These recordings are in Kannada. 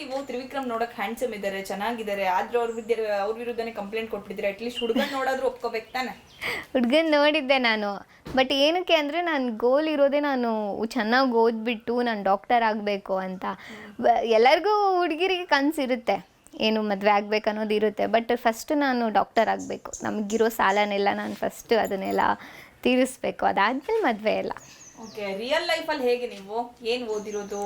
ನೀವು ತ್ರಿವಿಕ್ರಮ್ ನೋಡಕ್ ಹ್ಯಾಂಡ್ಸಮ್ ಇದ್ದಾರೆ ಚೆನ್ನಾಗಿದ್ದಾರೆ ಆದ್ರೂ ಅವ್ರ ವಿದ್ಯ ಅವ್ರ ವಿರುದ್ಧನೇ ಕಂಪ್ಲೇಂಟ್ ಕೊಟ್ಬಿಟ್ಟಿದ್ರೆ ಅಟ್ಲೀಸ್ಟ್ ಹುಡುಗನ್ ನೋಡಾದ್ರೂ ಒಪ್ಕೋಬೇಕು ತಾನೆ? ಹುಡ್ಗನ್ ನೋಡಿದ್ದೆ ನಾನು. ಬಟ್ ಏನಕ್ಕೆ ಅಂದರೆ ನನ್ನ ಗೋಲ್ ಇರೋದೇ ನಾನು ಚೆನ್ನಾಗಿ ಓದ್ಬಿಟ್ಟು ನಾನು ಡಾಕ್ಟರ್ ಆಗಬೇಕು ಅಂತ. ಎಲ್ಲರಿಗೂ ಹುಡುಗಿರಿಗೆ ಕನಸಿರುತ್ತೆ ಏನು ಮದುವೆ ಆಗ್ಬೇಕು ಅನ್ನೋದು ಇರುತ್ತೆ. ಬಟ್ ಫಸ್ಟ್ ನಾನು ಡಾಕ್ಟರ್ ಆಗಬೇಕು. ನಮಗಿರೋ ಸಾಲನೆಲ್ಲ ನಾನು ಫಸ್ಟ್ ಅದನ್ನೆಲ್ಲ ತೀರಿಸ್ಬೇಕು. ಅದಾದ್ಮೇಲೆ ಮದುವೆ ಎಲ್ಲ. ಓಕೆ ರಿಯಲ್ ಲೈಫಲ್ಲಿ ಹೇಗೆ ನೀವು? ಏನು ಓದಿರೋದು?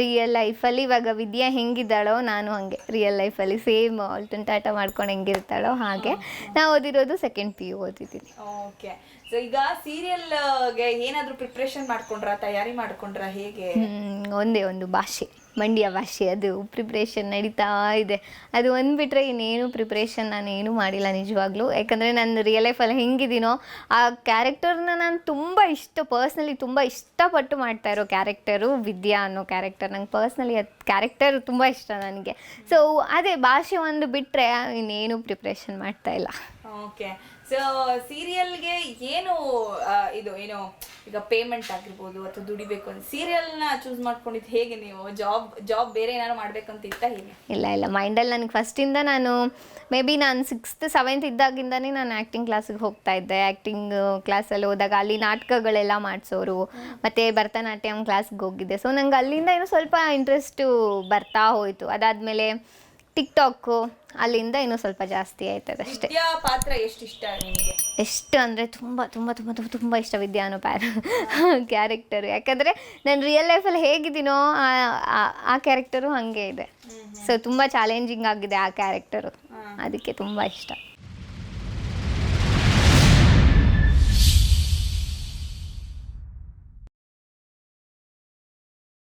ರಿಯಲ್ ಲೈಫಲ್ಲಿ ಇವಾಗ ವಿದ್ಯಾ ಹೆಂಗಿದ್ದಾಳೋ ನಾನು ಹಾಗೆ. ರಿಯಲ್ ಲೈಫಲ್ಲಿ ಸೇಮ್ ಆಲ್ಟನ್ ಟಾಟ ಮಾಡ್ಕೊಂಡು ಹೆಂಗಿರ್ತಾಳೋ ಹಾಗೆ. ನಾ ಓದಿರೋದು ಸೆಕೆಂಡ್ ಪಿ ಯು ಓದಿದ್ದೀನಿ. ಓಕೆ ಸೊ ಈಗ ಸೀರಿಯಲ್ ಏನಾದ್ರೂ ಪ್ರಿಪ್ರೇಷನ್ ಮಾಡ್ಕೊಂಡ್ರಾ ತಯಾರಿ ಮಾಡ್ಕೊಂಡ್ರಾ ಹೇಗೆ? ಒಂದೇ ಒಂದು ಭಾಷೆ. ಮಂಡ್ಯ ಭಾಷೆ, ಅದು ಪ್ರಿಪ್ರೇಷನ್ ನಡೀತಾ ಇದೆ. ಅದು ಒಂದು ಬಿಟ್ಟರೆ ಇನ್ನೇನು ಪ್ರಿಪ್ರೇಷನ್ ನಾನು ಏನೂ ಮಾಡಿಲ್ಲ ನಿಜವಾಗ್ಲೂ. ಯಾಕಂದರೆ ನಾನು ರಿಯಲ್ ಲೈಫಲ್ಲಿ ಹೆಂಗಿದ್ದೀನೋ, ಆ ಕ್ಯಾರೆಕ್ಟರ್ನ ನಾನು ತುಂಬ ಇಷ್ಟ ಪರ್ಸ್ನಲಿ ತುಂಬ ಇಷ್ಟಪಟ್ಟು ಮಾಡ್ತಾ ಇರೋ ಕ್ಯಾರೆಕ್ಟರು ವಿದ್ಯಾ ಅನ್ನೋ ಕ್ಯಾರೆಕ್ಟರ್ ನಂಗೆ ಪರ್ಸ್ನಲಿ ಅದು ಕ್ಯಾರೆಕ್ಟರ್ ತುಂಬ ಇಷ್ಟ ನನಗೆ. ಸೊ ಅದೇ ಭಾಷೆ ಒಂದು ಬಿಟ್ಟರೆ ಇನ್ನೇನು ಪ್ರಿಪ್ರೇಷನ್ ಮಾಡ್ತಾ ಇಲ್ಲ. ಓಕೆ ಸೊ ಸೀರಿಯಲ್ಗೆ ಏನು ಇದು, ಏನು ಈಗ ಪೇಮೆಂಟ್ ಆಗಿರ್ಬೋದು ಅಥವಾ ದುಡಿಬೇಕು ಅಂತ. ಸೀರಿಯಲ್ನ ಚೂಸ್ ಮಾಡ್ಕೊಂಡಿದ್ದು ಹೇಗೆ ನೀವು? ಜಾಬ್ ಜಾಬ್ ಬೇರೆ ಏನಾದ್ರು ಮಾಡ್ಬೇಕಂತ ಇತ್ತ ಹೇಗೆ? ಇಲ್ಲ ಇಲ್ಲ. ಮೈಂಡಲ್ಲಿ ನನಗೆ ಫಸ್ಟಿಂದ ನಾನು ಮೇ ಬಿ ನಾನು ಸಿಕ್ಸ್ತ್ ಸೆವೆಂತ್ ಇದ್ದಾಗಿಂದನೇ ನಾನು ಆ್ಯಕ್ಟಿಂಗ್ ಕ್ಲಾಸಿಗೆ ಹೋಗ್ತಾ ಇದ್ದೆ. ಆ್ಯಕ್ಟಿಂಗ್ ಕ್ಲಾಸಲ್ಲಿ ಹೋದಾಗ ಅಲ್ಲಿ ನಾಟಕಗಳೆಲ್ಲ ಮಾಡಿಸೋರು. ಮತ್ತು ಭರತನಾಟ್ಯಂ ಕ್ಲಾಸ್ಗೆ ಹೋಗಿದ್ದೆ. ಸೊ ನಂಗೆ ಅಲ್ಲಿಂದ ಏನೋ ಸ್ವಲ್ಪ ಇಂಟ್ರೆಸ್ಟು ಬರ್ತಾ ಹೋಯಿತು. ಅದಾದಮೇಲೆ ಟಿಕ್ಟಾಕು ಅಲ್ಲಿಂದ ಇನ್ನೂ ಸ್ವಲ್ಪ ಜಾಸ್ತಿ ಆಯ್ತದೆ ಅಷ್ಟೇ. ವಿದ್ಯಾ ಪಾತ್ರ ಎಷ್ಟು ಇಷ್ಟ ನಿಮಗೆ? ಎಷ್ಟು ಅಂದರೆ ತುಂಬ ತುಂಬ ತುಂಬ ತುಂಬ ತುಂಬ ಇಷ್ಟ ವಿದ್ಯಾ ಅನ್ನೋ ಪ್ಯಾರ ಕ್ಯಾರೆಕ್ಟರು ಯಾಕಂದರೆ ನಾನು ರಿಯಲ್ ಲೈಫಲ್ಲಿ ಹೇಗಿದ್ದೀನೋ ಆ- ಆ- ಆ ಕ್ಯಾರೆಕ್ಟರು ಹಾಗೆ ಇದೆ. ಸೊ ತುಂಬ ಚಾಲೆಂಜಿಂಗ್ ಆಗಿದೆ ಆ ಕ್ಯಾರೆಕ್ಟರು ಅದಕ್ಕೆ ತುಂಬ ಇಷ್ಟ.